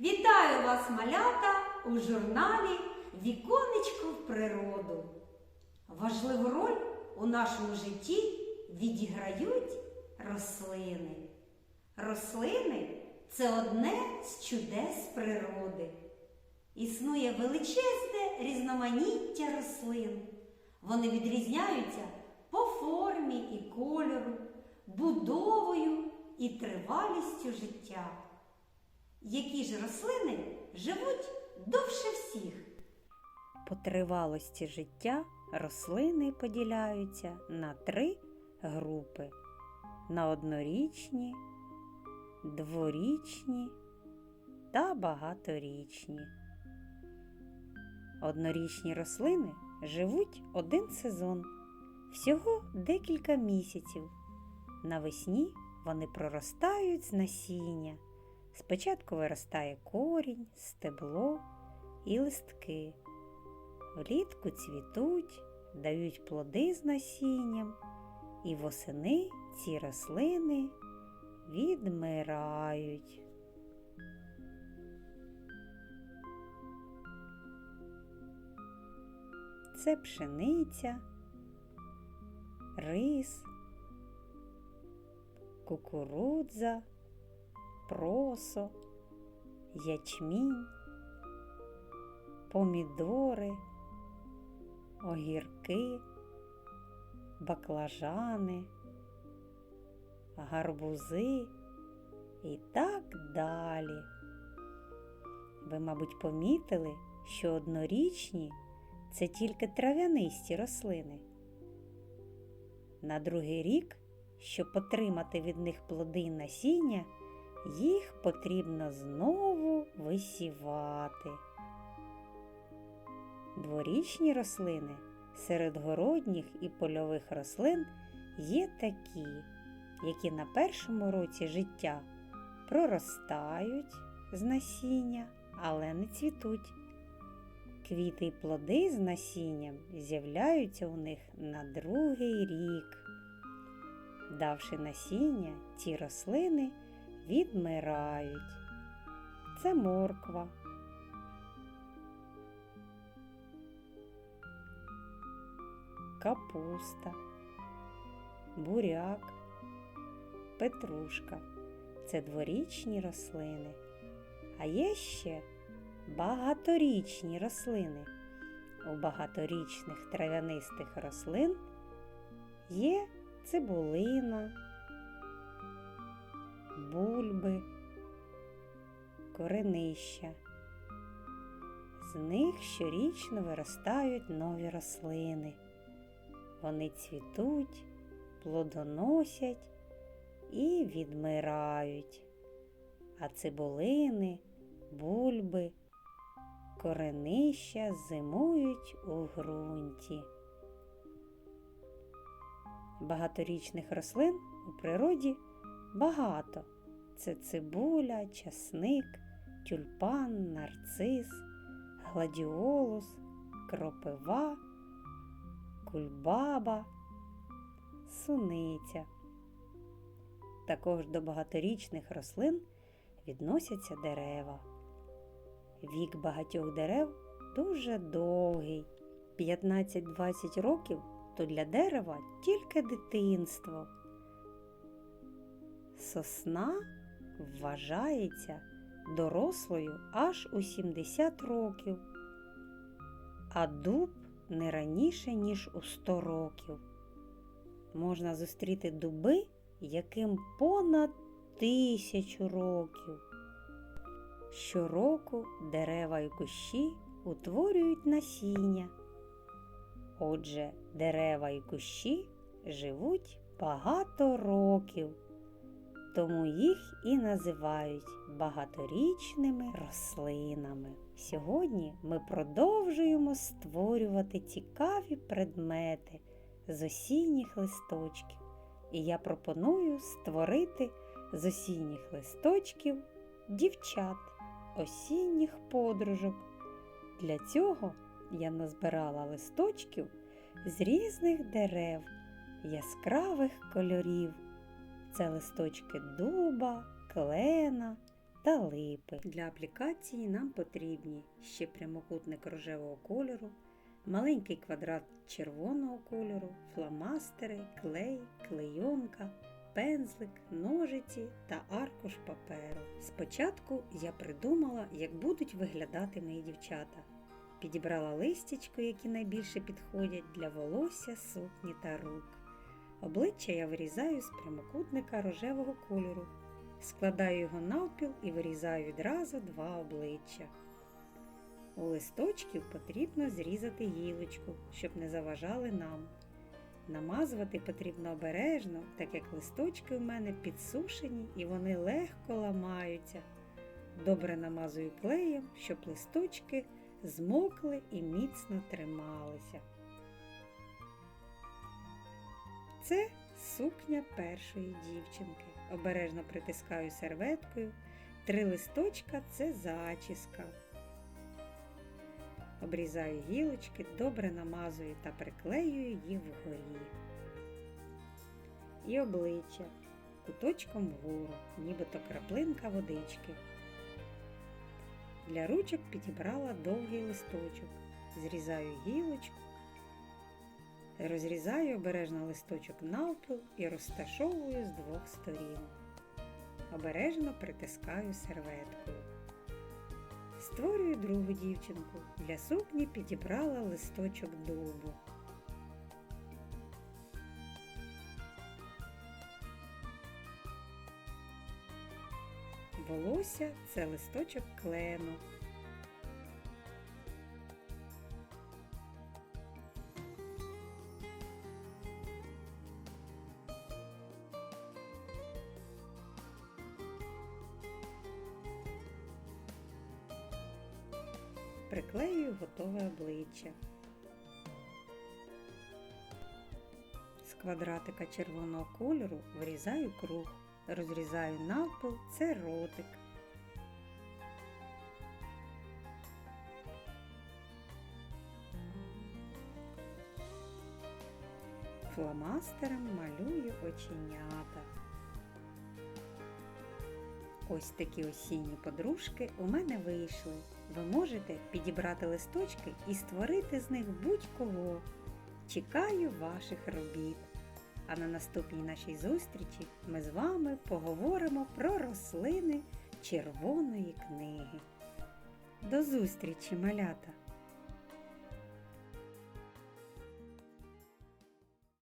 Вітаю вас, малята, у журналі Віконечко в природу. Важливу роль у нашому житті відіграють рослини. Рослини це одне з чудес природи. Існує величезне різноманіття рослин. Вони відрізняються по формі і кольору, будовою і тривалістю життя. Які ж рослини живуть довше всіх? По тривалості життя рослини поділяються на три групи: на однорічні, дворічні та багаторічні. Однорічні рослини живуть один сезон, всього декілька місяців. Навесні вони проростають з насіння. Спочатку виростає корінь, стебло і листки. Влітку цвітуть, дають плоди з насінням, і восени ці рослини відмирають. Це пшениця, рис, кукурудза, просо, ячмінь, помідори, огірки, баклажани, гарбузи і так далі. Ви, мабуть, помітили, що однорічні це тільки трав'янисті рослини. На другий рік, щоб отримати від них плоди й насіння, їх потрібно знову висівати. Дворічні рослини серед городніх і польових рослин є такі, які на першому році життя проростають з насіння, але не цвітуть. Квіти й плоди з насінням з'являються у них на другий рік. Давши насіння, ці рослини відмирають. Це морква, капуста, буряк, петрушка це дворічні рослини. А є ще багаторічні рослини. У багаторічних трав'янистих рослин є цибулина, коренища. З них щорічно виростають нові рослини. Вони цвітуть, плодоносять і відмирають. А цибулини, бульби, коренища зимують у ґрунті. Багаторічних рослин у природі багато. Це цибуля, часник, тюльпан, нарцис, гладіолус, кропива, кульбаба, суниця. Також до багаторічних рослин відносяться дерева. Вік багатьох дерев дуже довгий. 15-20 років то для дерева тільки дитинство. Сосна вважається дорослою аж у 70 років, а дуб не раніше, ніж у 100 років. Можна зустріти дуби, яким понад тисячу років. Щороку дерева і кущі утворюють насіння. Отже, дерева і кущі живуть багато років, тому їх і називають багаторічними рослинами. Сьогодні ми продовжуємо створювати цікаві предмети з осінніх листочків. І я пропоную створити з осінніх листочків дівчат, осінніх подружок. Для цього я назбирала листочків з різних дерев, яскравих кольорів. Це листочки дуба, клена, та липи. Для аплікації нам потрібні ще прямокутник рожевого кольору, маленький квадрат червоного кольору, фломастери, клей, клейонка, пензлик, ножиці та аркуш паперу. Спочатку я придумала, як будуть виглядати мої дівчата. Підібрала листячко, які найбільше підходять для волосся, сукні та рук. Обличчя я вирізаю з прямокутника рожевого кольору. Складаю його навпіл і вирізаю відразу два обличчя. У листочків потрібно зрізати гілочку, щоб не заважали нам. Намазувати потрібно обережно, так як листочки у мене підсушені і вони легко ламаються. Добре намазую клеєм, щоб листочки змокли і міцно трималися. Це сукня першої дівчинки. Обережно притискаю серветкою. Три листочка це зачіска. Обрізаю гілочки, добре намазую та приклеюю їх вгорі. І обличчя куточком вгору, нібито краплинка водички. Для ручок підібрала довгий листочок. Зрізаю гілочку, розрізаю обережно листочок навпіл і розташовую з двох сторін. Обережно притискаю серветкою. Створюю другу дівчинку. Для сукні підібрала листочок дубу. Волосся це листочок клену. Приклеюю готове обличчя. З квадратика червоного кольору вирізаю круг, розрізаю навпіл, це ротик. Фломастером малюю оченята. Ось такі осінні подружки у мене вийшли. Ви можете підібрати листочки і створити з них будь-кого. Чекаю ваших робіт. А на наступній нашій зустрічі ми з вами поговоримо про рослини червоної книги. До зустрічі, малята!